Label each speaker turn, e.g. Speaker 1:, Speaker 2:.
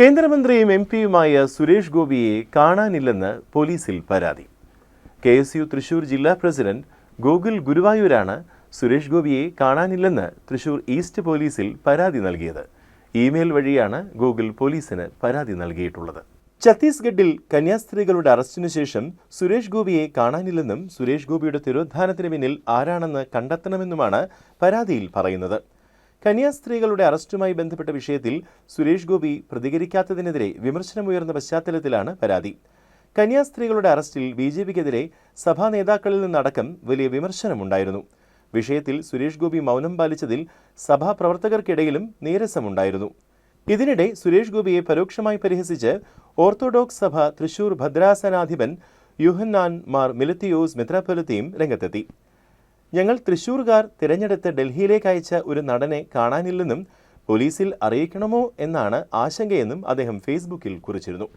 Speaker 1: കേന്ദ്രമന്ത്രിയും എം പിയുമായ സുരേഷ് ഗോപിയെ കാണാനില്ലെന്ന് പോലീസിൽ പരാതി. കെ എസ് യു തൃശൂർ ജില്ലാ പ്രസിഡന്റ് ഗോകുൽ ഗുരുവായൂരാണ് സുരേഷ് ഗോപിയെ കാണാനില്ലെന്ന് തൃശൂർ ഈസ്റ്റ് പോലീസിൽ പരാതി നൽകിയത്. ഇമെയിൽ വഴിയാണ് ഗോകുൽ പോലീസിന് പരാതി നൽകിയിട്ടുള്ളത്. ഛത്തീസ്ഗഡിൽ കന്യാസ്ത്രീകളുടെ അറസ്റ്റിനു ശേഷം സുരേഷ് ഗോപിയെ കാണാനില്ലെന്നും സുരേഷ് ഗോപിയുടെ തിരോധാനത്തിന് പിന്നിൽ ആരാണെന്ന് കണ്ടെത്തണമെന്നുമാണ് പരാതിയിൽ പറയുന്നത്. കന്യാസ്ത്രീകളുടെ അറസ്റ്റുമായി ബന്ധപ്പെട്ട വിഷയത്തിൽ സുരേഷ് ഗോപി പ്രതികരിക്കാത്തതിനെതിരെ വിമർശനമുയർന്ന പശ്ചാത്തലത്തിലാണ് പരാതി. കന്യാസ്ത്രീകളുടെ അറസ്റ്റിൽ ബി ജെ പിക്കെതിരെ സഭാ നേതാക്കളിൽ നിന്നടക്കം വലിയ വിമർശനമുണ്ടായിരുന്നു. വിഷയത്തിൽ സുരേഷ് ഗോപി മൗനം പാലിച്ചതിൽ സഭാ പ്രവർത്തകർക്കിടയിലും നീരസമുണ്ടായിരുന്നു. ഇതിനിടെ സുരേഷ് ഗോപിയെ പരോക്ഷമായി പരിഹസിച്ച് ഓർത്തഡോക്സ് സഭ തൃശൂർ ഭദ്രാസനാധിപൻ യുഹന്നാൻ മാർ മിലത്തിയോസ് മെത്രാപ്പൊലത്തിയും രംഗത്തെത്തി. ഞങ്ങൾ തൃശൂർകാർ തിരഞ്ഞെടുത്ത് ഡൽഹിയിലേക്ക് അയച്ച ഒരു നടനെ കാണാനില്ലെന്നും പോലീസിൽ അറിയിക്കണമോ എന്നാണ് ആശങ്കയെന്നും അദ്ദേഹം ഫേസ്ബുക്കിൽ കുറിച്ചിരുന്നു